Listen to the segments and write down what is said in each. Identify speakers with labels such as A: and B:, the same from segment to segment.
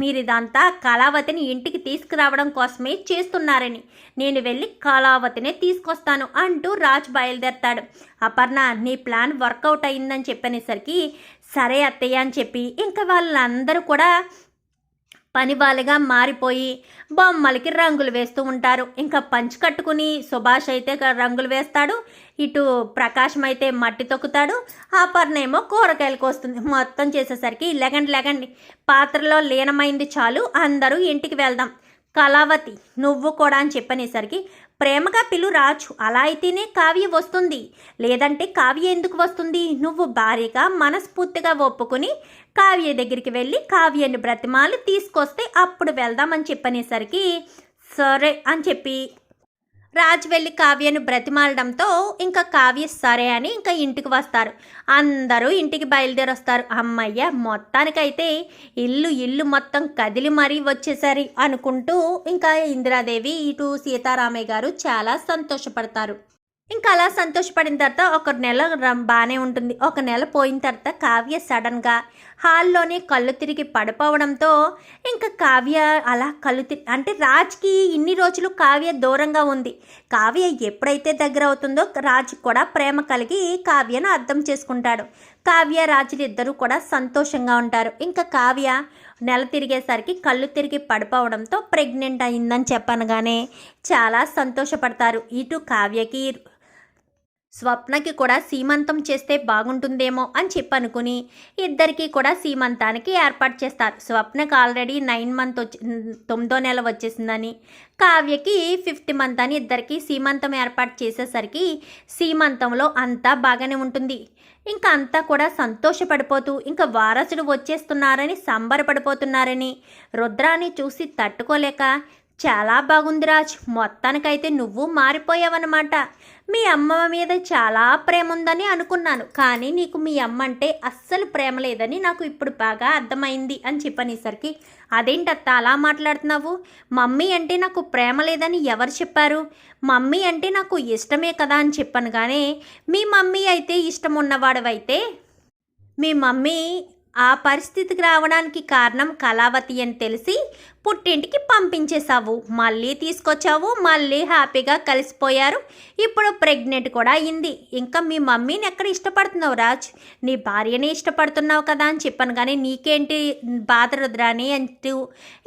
A: మీరు ఇదంతా కళావతిని ఇంటికి తీసుకురావడం కోసమే చేస్తున్నారని. నేను వెళ్ళి కళావతినే తీసుకొస్తాను అంటూ రాజ్ బయలుదేరతాడు. అపర్ణ నీ ప్లాన్ వర్కౌట్ అయిందని చెప్పనేసరికి సరే అత్తయ్య అని చెప్పి ఇంకా వాళ్ళందరూ కూడా పనివాళ్ళగా మారిపోయి బొమ్మలకి రంగులు వేస్తూ ఉంటారు. ఇంకా పంచి కట్టుకుని సుభాష్ అయితే రంగులు వేస్తాడు. ఇటు ప్రకాశం అయితే మట్టి తొక్కుతాడు. ఆ పర్నేమో కూరగాయలకు వస్తుంది. మొత్తం చేసేసరికి లెగండి లెగండి. పాత్రలో లీనమైంది చాలు. అందరూ ఇంటికి వెళ్దాం. కళావతి నువ్వు కూడా అని చెప్పనేసరికి ప్రేమగా పిలు రాజు అలా అయితేనే కావ్య వస్తుంది. లేదంటే కావ్య ఎందుకు వస్తుంది? నువ్వు భారీగా మనస్ఫూర్తిగా ఒప్పుకుని కావ్య దగ్గరికి వెళ్ళి కావ్యని బ్రతిమాలు తీసుకొస్తే అప్పుడు వెళ్దామని చెప్పనేసరికి సరే అని చెప్పి రాజు వెళ్ళి కావ్యను బ్రతిమాలడంతో ఇంకా కావ్య సరే అని ఇంకా ఇంటికి వస్తారు. అందరూ ఇంటికి బయలుదేరి వస్తారు అమ్మయ్య మొత్తానికైతే ఇల్లు ఇల్లు మొత్తం కదిలి మరీ వచ్చేసరి అనుకుంటూ ఇంకా ఇందిరాదేవి ఇటు సీతారామయ్య గారు చాలా సంతోషపడతారు. ఇంకా అలా సంతోషపడిన తర్వాత ఒక నెల రం- బాగానే ఉంటుంది. ఒక నెల పోయిన తర్వాత కావ్య సడన్గా హాల్లోనే కళ్ళు తిరిగి పడిపోవడంతో ఇంకా కావ్య అలా కళ్ళు తిరిగి అంటే రాజ్కి ఇన్ని రోజులు కావ్య దూరంగా ఉంది. కావ్య ఎప్పుడైతే దగ్గర అవుతుందో రాజ్ కూడా ప్రేమ కలిగి కావ్యను అర్థం చేసుకుంటాడు. కావ్య రాజులు ఇద్దరూ కూడా సంతోషంగా ఉంటారు. ఇంకా కావ్య నెల తిరిగేసరికి కళ్ళు తిరిగి పడిపోవడంతో ప్రెగ్నెంట్ అయిందని చెప్పనగానే చాలా సంతోషపడతారు. ఇటు కావ్యకి స్వప్నకి కూడా సీమంతం చేస్తే బాగుంటుందేమో అని చెప్పనుకుని ఇద్దరికి కూడా సీమంతానికి ఏర్పాటు చేస్తారు. స్వప్నకి ఆల్రెడీ నైన్ మంత్ వచ్చి తొమ్మిదో నెల వచ్చేసిందని కావ్యకి ఫిఫ్త్ మంత్ అని ఇద్దరికి సీమంతం ఏర్పాటు చేసేసరికి సీమంతంలో అంతా బాగానే ఉంటుంది. ఇంకా అంతా కూడా సంతోషపడిపోతూ ఇంకా వారసుడు వచ్చేస్తున్నారని సంబరపడిపోతున్నారని రుద్రాన్ని చూసి తట్టుకోలేక చాలా బాగుంది రాజ్. మొత్తానికైతే నువ్వు మారిపోయావన్నమాట. మీ అమ్మ మీద చాలా ప్రేమ ఉందని అనుకున్నాను. కానీ నీకు మీ అమ్మ అంటే అస్సలు ప్రేమ లేదని నాకు ఇప్పుడు బాగా అర్థమైంది అని చెప్పనేసరికి అదేంటత్త అలా మాట్లాడుతున్నావు? మమ్మీ అంటే నాకు ప్రేమ లేదని ఎవరు చెప్పారు? మమ్మీ అంటే నాకు ఇష్టమే కదా అని చెప్పాను కానీ మీ మమ్మీ అయితే ఇష్టం ఉన్నవాడవైతే మీ మమ్మీ ఆ పరిస్థితికి రావడానికి కారణం కళావతి అని తెలిసి పుట్టింటికి పంపించేశావు. మళ్ళీ తీసుకొచ్చావు మళ్ళీ హ్యాపీగా కలిసిపోయారు. ఇప్పుడు ప్రెగ్నెంట్ కూడా అయింది. ఇంకా మీ మమ్మీని ఎక్కడ ఇష్టపడుతున్నావు రాజ్? నీ భార్యని ఇష్టపడుతున్నావు కదా అని చెప్పాను కానీ నీకేంటి బాధ రుద్రాని అంటూ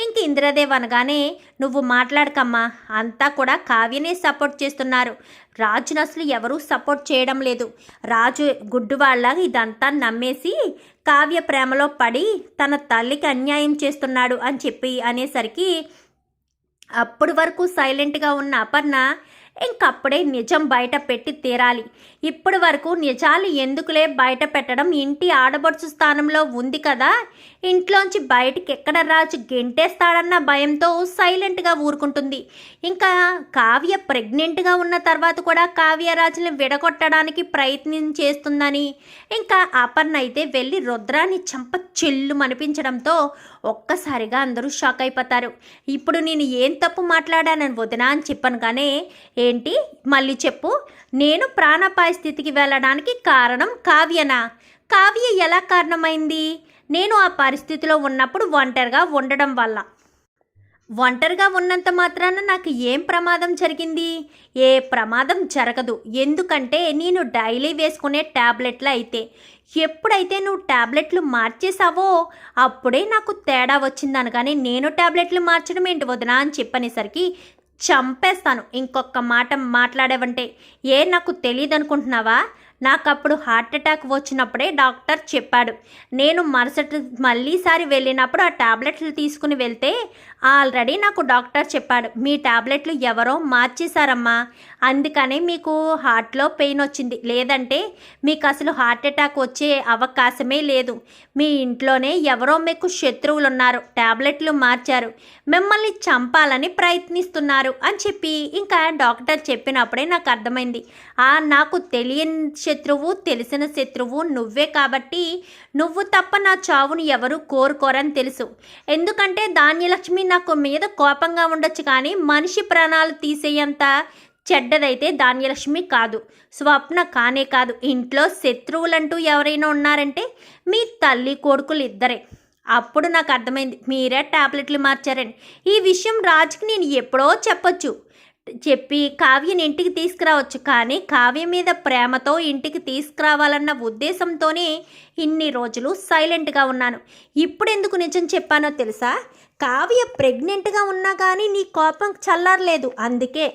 A: ఇంక ఇంద్రదేవ్ అనగానే నువ్వు మాట్లాడకమ్మా. అంతా కూడా కావ్యనే సపోర్ట్ చేస్తున్నారు. రాజును అసలు ఎవరూ సపోర్ట్ చేయడం లేదు. రాజు గుడ్డు వాళ్ళ ఇదంతా నమ్మేసి కావ్య ప్రేమలో పడి తన తల్లికి అన్యాయం చేస్తున్నాడు అని చెప్పి అనేసరికి అప్పటి వరకు సైలెంట్గా ఉన్న అపర్ణ ఇంకప్పుడే నిజం బయట పెట్టి తీరాలి. ఇప్పటి వరకు నిజాలు ఎందుకులే బయట పెట్టడం ఇంటి ఆడబడుచు స్థానంలో ఉంది కదా. ఇంట్లోంచి బయటికి ఎక్కడ రాజు గెంటేస్తాడన్న భయంతో సైలెంట్గా ఊరుకుంటుంది. ఇంకా కావ్య ప్రెగ్నెంట్గా ఉన్న తర్వాత కూడా కావ్యరాజుని విడగొట్టడానికి ప్రయత్నం చేస్తుందని. ఇంకా అపర్ణ అయితే వెళ్ళి రుద్రాన్ని చంప చెల్లు అనిపించడంతో ఒక్కసారిగా అందరూ షాక్ అయిపోతారు. ఇప్పుడు నేను ఏం తప్పు మాట్లాడానని వదినా అని చెప్పాను కానీ ఏంటి? మళ్ళీ చెప్పు. నేను ప్రాణాపాయ స్థితికి వెళ్ళడానికి కారణం కావ్యనా? కావ్య ఎలా కారణమైంది? నేను ఆ పరిస్థితిలో ఉన్నప్పుడు ఒంటరిగా ఉండడం వల్ల. ఒంటరిగా ఉన్నంత మాత్రాన నాకు ఏం ప్రమాదం జరిగింది? ఏ ప్రమాదం జరగదు. ఎందుకంటే నేను డైలీ వేసుకునే ట్యాబ్లెట్లు అయితే. ఎప్పుడైతే నువ్వు ట్యాబ్లెట్లు మార్చేసావో అప్పుడే నాకు తేడా వచ్చిందనగానే నేను ట్యాబ్లెట్లు మార్చడం ఏంటి వదినా అని చెప్పనేసరికి చంపేస్తాను. ఇంకొక మాట మాట్లాడేవంటే ఏ నాకు తెలియదు అనుకుంటున్నావా నాకు అప్పుడు హార్ట్ అటాక్ వచ్చినప్పుడే డాక్టర్ చెప్పాడు. నేను మరుసటి మళ్ళీసారి వెళ్ళినప్పుడు ఆ టాబ్లెట్లు తీసుకుని వెళ్తే ఆల్రెడీ నాకు డాక్టర్ చెప్పాడు. మీ టాబ్లెట్లు ఎవరో మార్చేశారమ్మా. అందుకనే మీకు హార్ట్లో పెయిన్ వచ్చింది. లేదంటే మీకు అసలు హార్ట్ అటాక్ వచ్చే అవకాశమే లేదు. మీ ఇంట్లోనే ఎవరో మీకు శత్రువులు ఉన్నారు టాబ్లెట్లు మార్చారు. మిమ్మల్ని చంపాలని ప్రయత్నిస్తున్నారు అని చెప్పి ఇంకా డాక్టర్ చెప్పినప్పుడే నాకు అర్థమైంది. ఆ నాకు తెలియని శత్రువు తెలిసిన శత్రువు నువ్వే కాబట్టి నువ్వు తప్ప నా చావును ఎవరు కోరుకోరని తెలుసు. ఎందుకంటే ధాన్యలక్ష్మి నాకు మీద కోపంగా ఉండొచ్చు కానీ మనిషి ప్రాణాలు తీసేయంత చెడ్డదైతే ధాన్యలక్ష్మి కాదు. స్వప్న కానే కాదు. ఇంట్లో శత్రువులంటూ ఎవరైనా ఉన్నారంటే మీ తల్లి కొడుకులు ఇద్దరే. అప్పుడు నాకు అర్థమైంది. మీరే టాబ్లెట్లు మార్చారని. ఈ విషయం రాజుకి నేను ఎప్పుడో చెప్పొచ్చు. చెప్పి కావ్యని ఇంటికి తీసుకురావచ్చు. కానీ కావ్య మీద ప్రేమతో ఇంటికి తీసుకురావాలన్న ఉద్దేశంతోనే ఇన్ని రోజులు సైలెంట్గా ఉన్నాను. ఇప్పుడు ఎందుకు నిజం చెప్పానో తెలుసా? కావ్య ప్రెగ్నెంట్గా ఉన్నా కానీ నీ కోపం చల్లారలేదు. అందుకే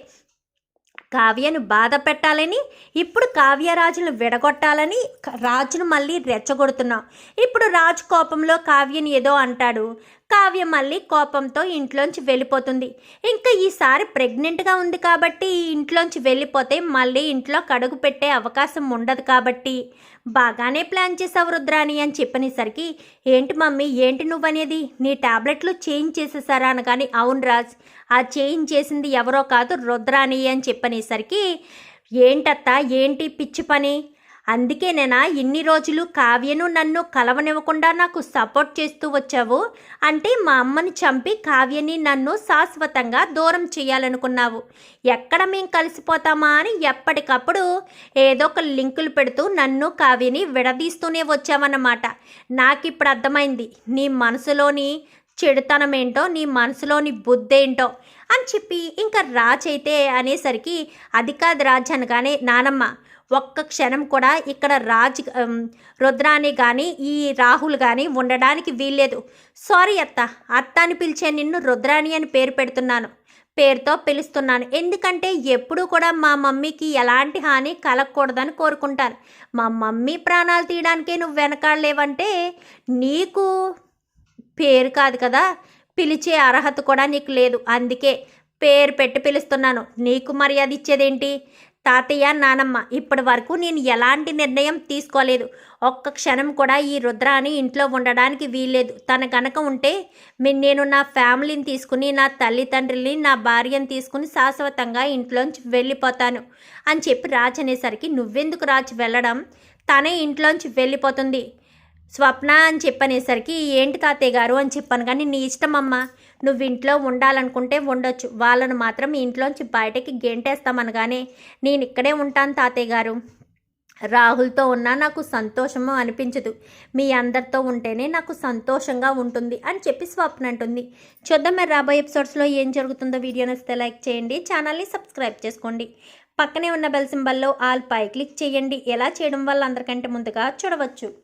A: కావ్యను బాధ పెట్టాలని ఇప్పుడు కావ్యరాజును విడగొట్టాలని రాజును మళ్ళీ రెచ్చగొడుతున్నాం. ఇప్పుడు రాజు కోపంలో కావ్యని ఏదో అంటాడు. కావ్య మళ్ళీ కోపంతో ఇంట్లోంచి వెళ్ళిపోతుంది. ఇంకా ఈసారి ప్రెగ్నెంట్గా ఉంది కాబట్టి ఇంట్లోంచి వెళ్ళిపోతే మళ్ళీ ఇంట్లో కడుగు పెట్టే అవకాశం ఉండదు కాబట్టి. బాగానే ప్లాన్ చేసావు రుద్రాని అని చెప్పనేసరికి ఏంటి మమ్మీ ఏంటి నువ్వనేది? నీ టాబ్లెట్లు చేంజ్ చేసేసారా అనగాని అవును రాజ్ ఆ చేంజ్ చేసింది ఎవరో కాదు రుద్రాని అని చెప్పనేసరికి ఏంటత్తా ఏంటి పిచ్చి పని? అందుకే నేనా ఇన్ని రోజులు కావ్యను నన్ను కలవనివ్వకుండా నాకు సపోర్ట్ చేస్తూ వచ్చావు. అంటే మా అమ్మని చంపి కావ్యని నన్ను శాశ్వతంగా దూరం చేయాలనుకున్నావు. ఎక్కడ మేం కలిసిపోతామా అని ఎప్పటికప్పుడు ఏదో ఒక లింకులు పెడుతూ నన్ను కావ్యని విడదీస్తూనే వచ్చావన్నమాట. నాకు ఇప్పుడు అర్థమైంది నీ మనసులోని చెడుతనం ఏంటో నీ మనసులోని బుద్ధేంటో అని చెప్పి ఇంకా రాజ్ అయితే అనేసరికి అది కాదు రాజ్ అనగానే నానమ్మ ఒక్క క్షణం కూడా ఇక్కడ రాజ్ రుద్రాని కానీ ఈ రాహుల్ కానీ ఉండడానికి వీల్లేదు. సారీ అత్త అత్త అని పిలిచే నిన్ను రుద్రాని అని పేరు పెడుతున్నాను. పేరుతో పిలుస్తున్నాను. ఎందుకంటే ఎప్పుడూ కూడా మా మమ్మీకి ఎలాంటి హాని కలగకూడదని కోరుకుంటాను. మా మమ్మీ ప్రాణాలు తీయడానికే నువ్వు వెనకాడలేవంటే నీకు పేరు కాదు కదా. పిలిచే అర్హత కూడా నీకు లేదు. అందుకే పేరు పెట్టి పిలుస్తున్నాను. నీకు మర్యాద ఇచ్చేదేంటి? తాతయ్య నానమ్మ ఇప్పటి వరకు నేను ఎలాంటి నిర్ణయం తీసుకోలేదు. ఒక్క క్షణం కూడా ఈ రుద్రాని ఇంట్లో ఉండడానికి వీల్లేదు. తన కనుక ఉంటే నేను నా ఫ్యామిలీని తీసుకుని నా తల్లిదండ్రుల్ని నా భార్యను తీసుకుని శాశ్వతంగా ఇంట్లోంచి వెళ్ళిపోతాను అని చెప్పి రాచనేసరికి అనేసరికి నువ్వెందుకు రాచి వెళ్ళడం? తనే ఇంట్లోంచి వెళ్ళిపోతుంది. స్వప్న అని చెప్పనేసరికి ఏంటి తాతయ్య గారు? అని చెప్పాను. కానీ నీ ఇష్టం అమ్మా. నువ్వు ఇంట్లో ఉండాలనుకుంటే ఉండొచ్చు. వాళ్ళను మాత్రం ఇంట్లోంచి బయటకి గెంటేస్తామనగానే నేను ఇక్కడే ఉంటాను తాతయ్య గారు. రాహుల్తో ఉన్నా నాకు సంతోషము అనిపించదు. మీ అందరితో ఉంటేనే నాకు సంతోషంగా ఉంటుంది అని చెప్పి స్వప్న అంటుంది. చూద్దాం మరి రాబోయే ఎపిసోడ్స్లో ఏం జరుగుతుందో వీడియో నచ్చితే లైక్ చేయండి ఛానల్ని సబ్స్క్రైబ్ చేసుకోండి. పక్కనే ఉన్న బెల్ సింబల్లో ఆల్ పై క్లిక్ చేయండి. ఎలా చేయడం వల్ల అందరికంటే ముందుగా చూడవచ్చు.